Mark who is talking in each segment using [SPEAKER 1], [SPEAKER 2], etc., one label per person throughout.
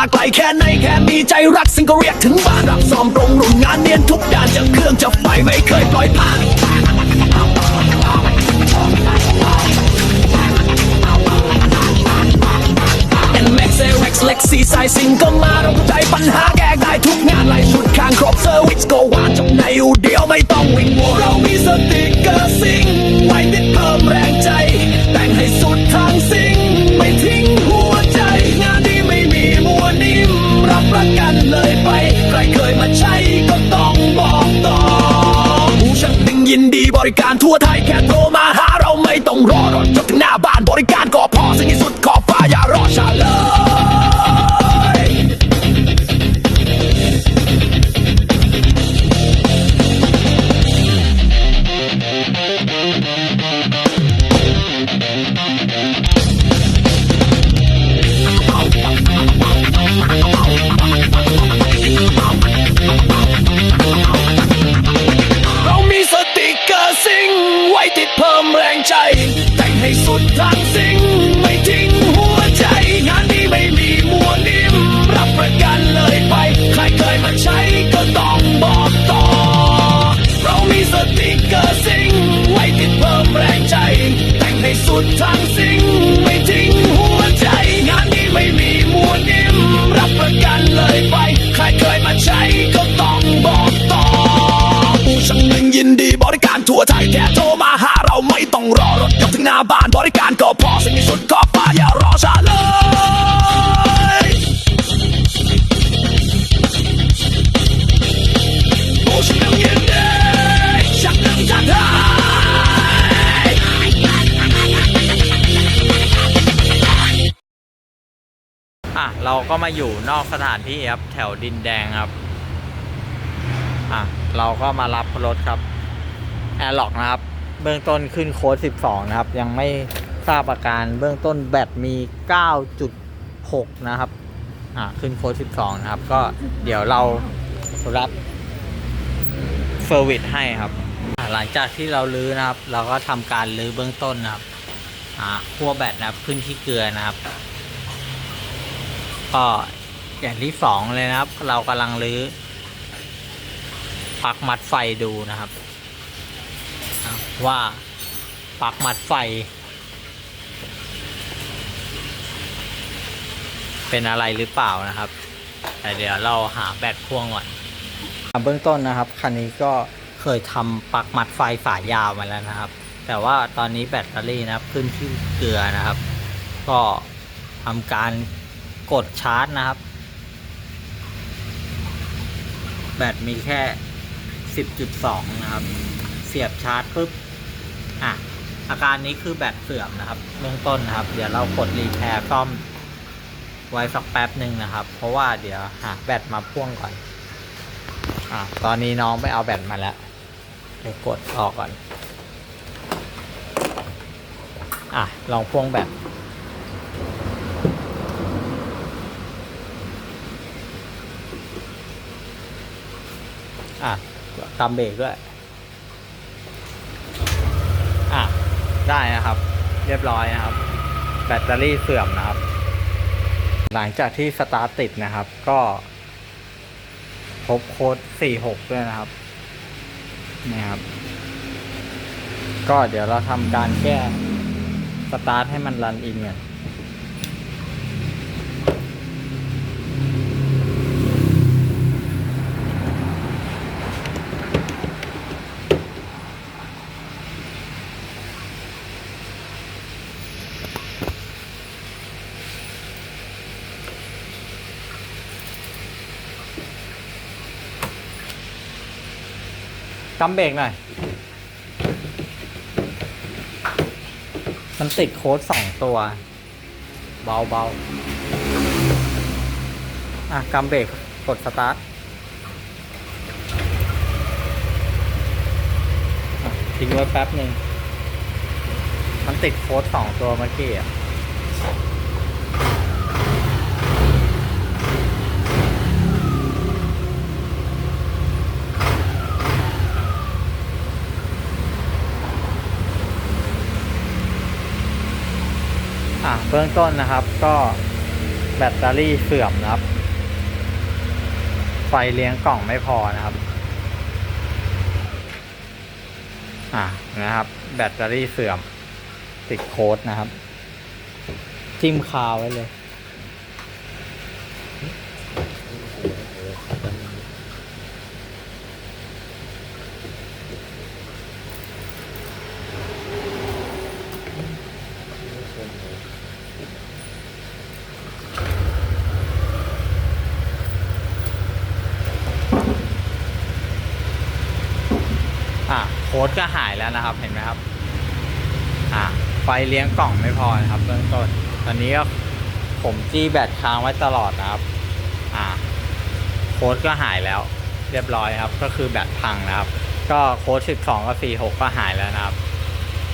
[SPEAKER 1] มาไกลแค่ไหนแค่มีใจรักสิ่งก็เรียกถึงบ้านรับซ้อมตรงรุ่นงานเนียนทุกด้านจะเครื่องจะไฟไม่เคยปล่อยผ่าน n m a x Rex Lex ซีไซซิงก็มาเราใจปัญหาแก้ได้ทุกงานไล่ชุดข้างคร บริ อะเราก็มาอยู่นอกสถานที่
[SPEAKER 2] ครับแถวดินแดงครับอะเราก็มารับรถครับแอร์ล็อกนะครับ เบื้องต้นขึ้นโค้ด 12 นะครับ ยังไม่ทราบอาการเบื้องต้นแบตมี 9.6 นะครับอะขึ้นโค้ด 12 นะครับ ก็เดี๋ยวเรารับเซอร์วิสให้ครับ หลังจากที่เราลื้อนะครับ เราก็ทำการลื้อเบื้องต้นนะครับอ่าขั้วแบตนะครับขึ้นที่เกลือนะครับ ก็อย่างที่สองเลยนะครับ เรากำลังรื้อปลั๊กมัดไฟดูนะครับ ว่าปลั๊กมัดไฟ เป็นอะไรหรือเปล่านะครับ แต่เดี๋ยวเราหาแบตพ่วงก่อนเบื้องต้นนะครับคันนี้ก็เคยทำปลั๊กมัดไฟสายยาวมาแล้วนะครับ แต่ว่าตอนนี้แบตเตอรี่นะครับขึ้นที่เกลือนะครับ ก็ทำการ กดชาร์จนะครับ แบตมีแค่ 10.2 นะครับ เสียบชาร์จปุ๊บ อะ อาการนี้คือแบตเสื่อมนะครับเบื้องต้นนะครับ เดี๋ยวเรากดรีแพร์ซ่อมไว้สักแป๊บหนึ่งนะครับ เพราะว่าเดี๋ยวหาแบตมาพ่วงก่อน อะ ตอนนี้น้องไปเอาแบตมาแล้ว เดี๋ยวกดออกก่อน อะ ลองพ่วงแบต อะกำเบรกด้วย อะ ได้นะครับ เรียบร้อยนะครับ แบตเตอรี่เสื่อมนะครับ หลังจากที่สตาร์ทติดนะครับ ก็ พบโค้ด 46 ด้วยนะครับ นี่ครับ ก็เดี๋ยวเราทำการแก้สตาร์ทให้มันรันอินก่อน กำเบรกหน่อย มันติดโค้ดสองตัว เบาเบาอะกำเบรกกดสตาร์ททิ้งไว้แป๊บหนึ่ง มันติดโค้ดสองตัวเมื่อกี้อะ่ะเบื้องต้นนะครับก็แบตเตอรี่เสื่อมนะครับ ไฟเลี้ยงกล่องไม่พอนะครับ อะนะครับ แบตเตอรี่เสื่อม ติดโค้ดนะครับ จิ้มคาวไว้เลย อะโค้ดก็หายแล้วนะครับเห็นไหมครับ อะไฟเลี้ยงกล่องไม่พอนะครับเบื้องต้นตอนนี้ก็ผมจี้แบตค้างไว้ตลอดนะครับ อะโค้ดก็หายแล้ว เรียบร้อยครับ ก็คือแบตพังนะครับ ก็โค้ด12กับ46ก็หายแล้วนะครับ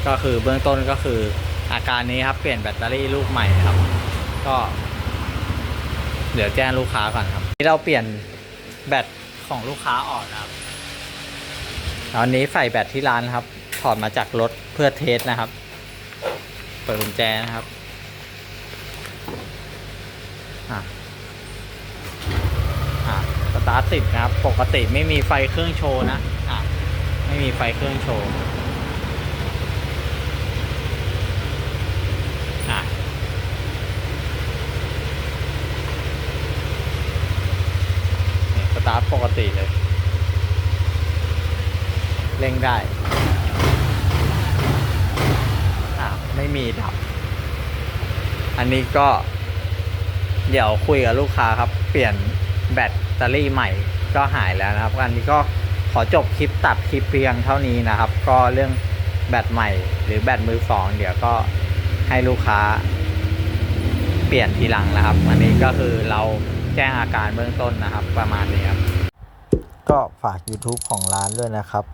[SPEAKER 2] ก็คือเบื้องต้นก็คืออาการนี้ครับเปลี่ยนแบตเตอรี่ลูกใหม่ครับ ก็ เดี๋ยวแจ้งลูกค้าก่อนครับนี่เราเปลี่ยนแบตของลูกค้าออกนะครับ ตอนนี้ใส่แบตที่ร้านครับ ถอดมาจากรถเพื่อเทสนะครับ เปิดกุญแจนะครับอะอะสตาร์ทติดนะครับ ปกติไม่มีไฟเครื่องโชว์นะอะไม่มีไฟเครื่องโชว์อะเนี่ยสตาร์ทปกติเลย เร่งได้อ่าไม่มีดับ อันนี้ก็ เดี๋ยวคุยกับลูกค้าครับ เปลี่ยนแบตเตอรี่ใหม่ก็หายแล้วนะครับ อันนี้ก็ขอจบคลิปตัดคลิปเพียงเท่านี้นะครับ ก็เรื่องแบตใหม่ หรือแบตมือสองเดี๋ยวก็ให้ลูกค้า เปลี่ยนทีหลังนะครับ อันนี้ก็คือเราแจ้งอาการเบื้องต้นนะครับ ประมาณนี้ครับ ก็ฝาก YouTube ของร้านด้วยนะครับ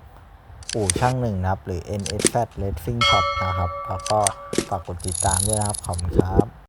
[SPEAKER 2] อู่ช่างหนึ่งนะครับ หรือ NSZ Racing Shop นะครับ แล้วก็ฝากกดติดตามด้วยนะครับ ขอบคุณครับ